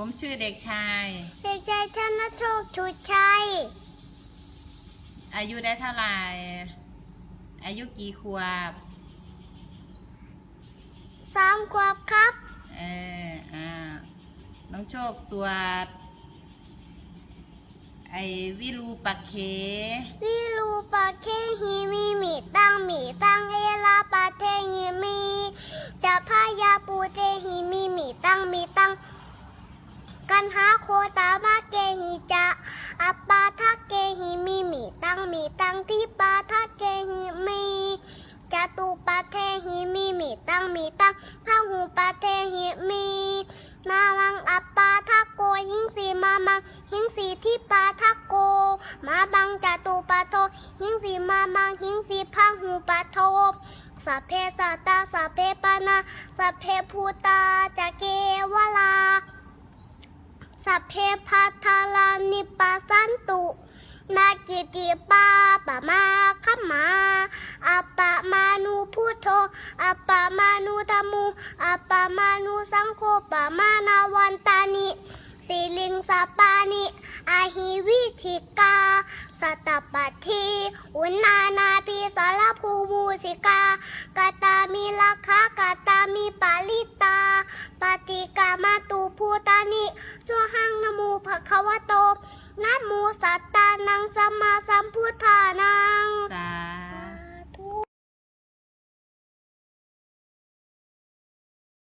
ผมชื่อเด็กชาย เด็กชายชนะโชคชุดชัย อายุได้เท่าไหร่ อายุกี่ขวบสามขวบครับ เอออ่า น้องโชคสวด ไอวิรูปักเขวิรูปะเคหิมีมีตังมีตังเอลาปะเทหิมีจะพายาปูเตหิมีมีตังมีตังกัน หาโคตามาเกหิจะอัปปาทักเกหิมีมีตังมีตังที่ปาทักเกหิมีจตุปาเทหิมีมีตังมีตังพาหูปาเทหิมีนามังอัปปาทักโกหิงสีมามังหิงสีที่ปาทักโก มาบังจตุปาโทหิงสีมามังหิงสีพาหูปาโทสัพเพสัตตาสัพเพปานาสัพเพภูตาจะเกวลา สัพเพพัทธาลานิปาสันตุนากิติปาปะมาขมาอัปปะมานุพุทโธอัปปะมานุธรรมูอัปปะมานุสังโฆปะมานาวันตานิสิลิงสปานิอาหิวิธิกาสัตตปัทธีอุณนานาพิสารภูมูสิกากตามิลักขากตามิปาลิตา ปฏิกามาตุภูตานิสุหังนโมูภะ คะวะโตนะโมสัตตานังสัมมาสัมพุทธานัง